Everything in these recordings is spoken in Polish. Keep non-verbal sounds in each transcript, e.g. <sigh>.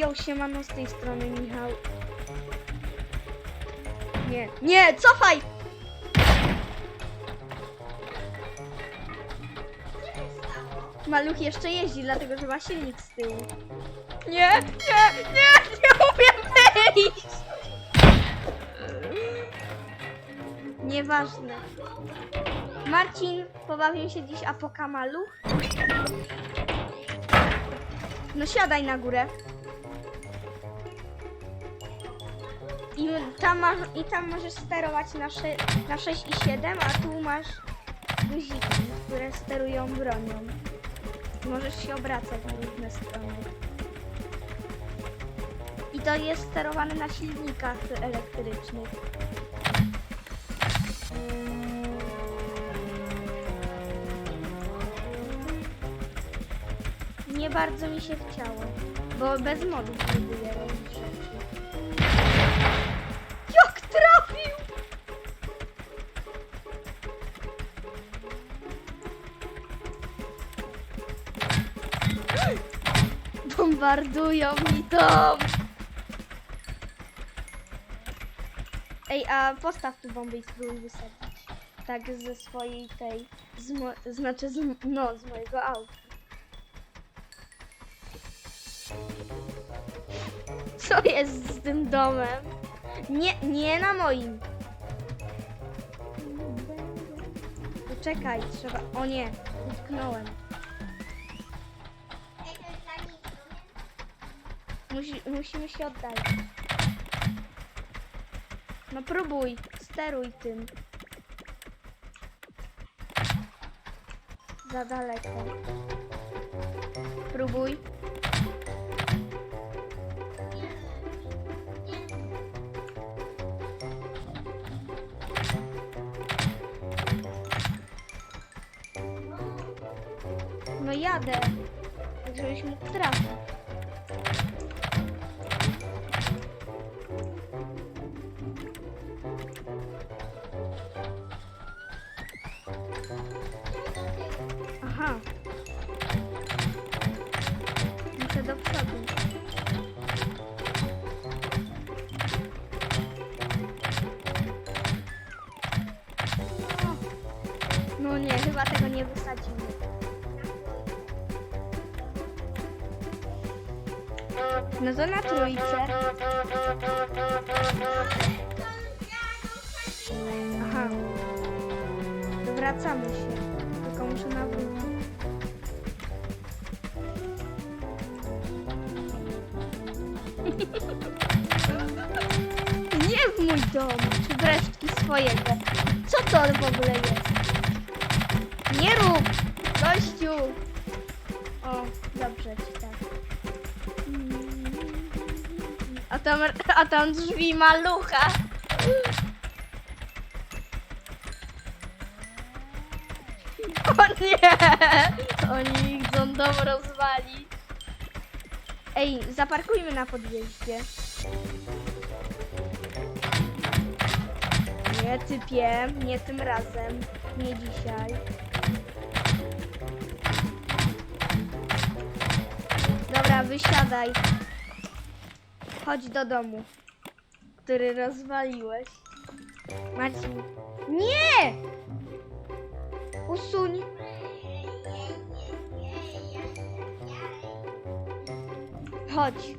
Jo, siemano z tej strony Michał. Nie, nie, cofaj! Maluch jeszcze jeździ, dlatego że ma silnik z tyłu. Nie, nie, nie, nie umiem wyjść! Nieważne. Marcin, pobawił się dziś Apoka Maluch? No siadaj na górę. I tam, masz, I tam możesz sterować na, sze, na 6 i 7, a tu masz guziki, które sterują bronią. Możesz się obracać w różne strony. I to jest sterowane na silnikach elektrycznych. Nie bardzo mi się chciało, bo bez modów próbuję robić Bombardują mi dom! Ej, a postaw tu bombę i spróbuj wysadzić. Tak ze swojej tej, z znaczy z, no, z mojego auta. Co jest z tym domem? Nie, nie na moim. Poczekaj, trzeba. O nie, utknąłem. Musi, musimy się oddalić. No próbuj, steruj tym. Za daleko. Próbuj. No jadę. Żebyś mógł trafić. No to na trójce. Aha. Wracamy się. Tylko muszę nawrócić. <laughs> Nie w mój dom, czy w resztki swojego. Co to w ogóle jest? Nie rób! Gościu! O, dobrze ci tam, a tam drzwi malucha. O nie! Oni chcą dom rozwalić. Ej, zaparkujmy na podjeździe. Nie typie, nie tym razem. Nie dzisiaj. Dobra, wysiadaj. Chodź do domu, który rozwaliłeś. Marcin. Nie! Usuń. Chodź.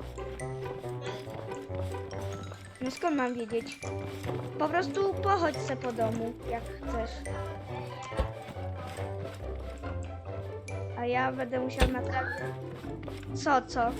No skąd mam wiedzieć? Po prostu pochodź se po domu, jak chcesz. A ja będę musiał naprawić. Co, co?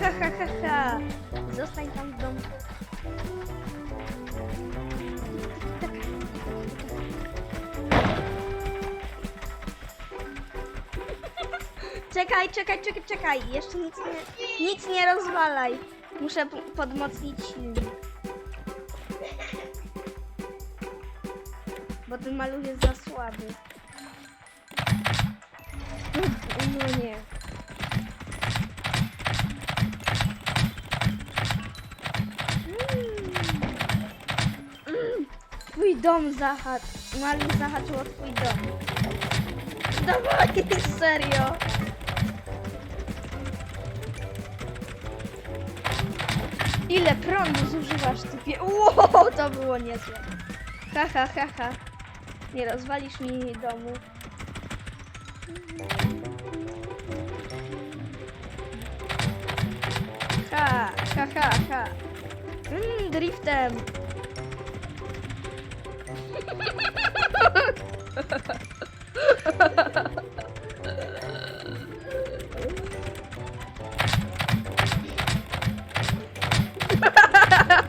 Ha, ha, ha, ha. Zostań tam w domu. Czekaj, czekaj, czekaj, czekaj. Jeszcze nic nie, nic nie rozwalaj. Muszę podmocnić silnik. Bo ten maluch jest za słaby. No nie. Twój dom zahacz. Maluch zahaczył o twój dom. Dawaj, <laughs> serio. Ile prądu zużywasz, typie? Wow, to było niezłe. Ha, ha, ha, ha. Nie rozwalisz mi domu. Ha, ha, ha, ha. Mm, driftem.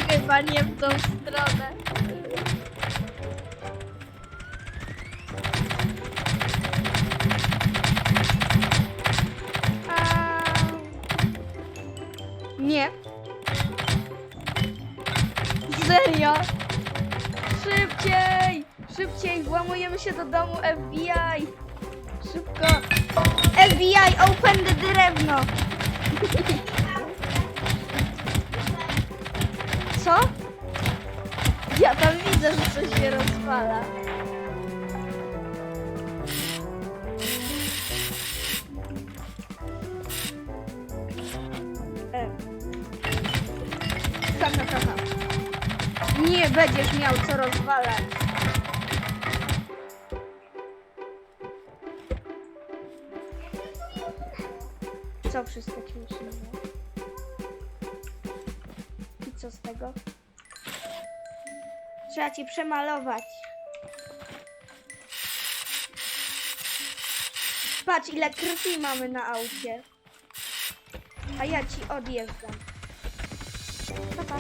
Chyba nie w tą stronę. Au. Nie. Serio? Szybciej! Szybciej! Włamujemy się do domu FBI! Szybko! FBI, open the drewno! Co? Ja tam widzę, że coś się rozwala. E. Ha, ha. Nie będziesz miał co rozwalać. Co ci usunęło? I co z tego? Trzeba ci przemalować. Patrz, ile krwi mamy na aucie. A ja ci odjeżdżam. Pa, pa.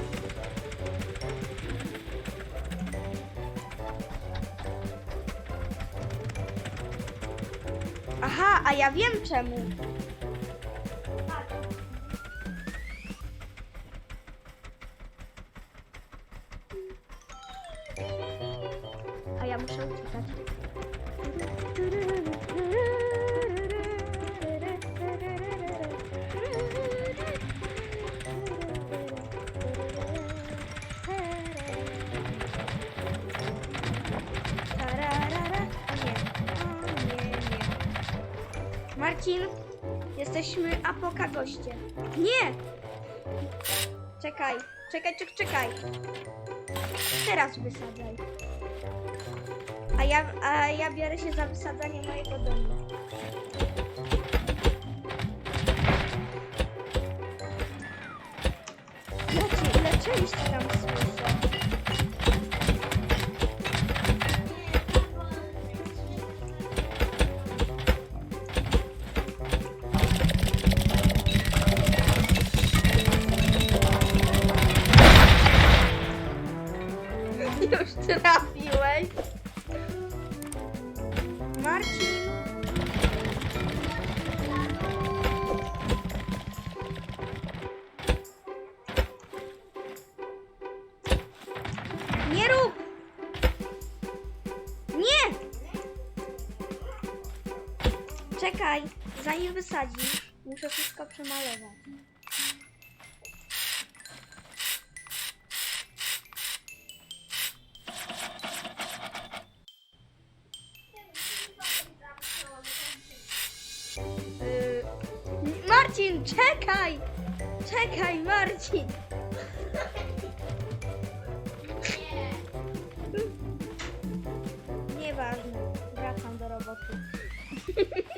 Aha, a ja wiem czemu. Jesteśmy apoka goście. Nie! Czekaj, czekaj, czekaj, czekaj. Teraz wysadzaj. A ja, a ja biorę się za wysadzanie mojego domu. Zobaczcie, ile części tam Marcin. Nie rób! Nie! Czekaj, zanim wysadzisz, muszę wszystko przemalować. Marcin, czekaj! Czekaj, Marcin! Nieważne, wracam do roboty. <laughs>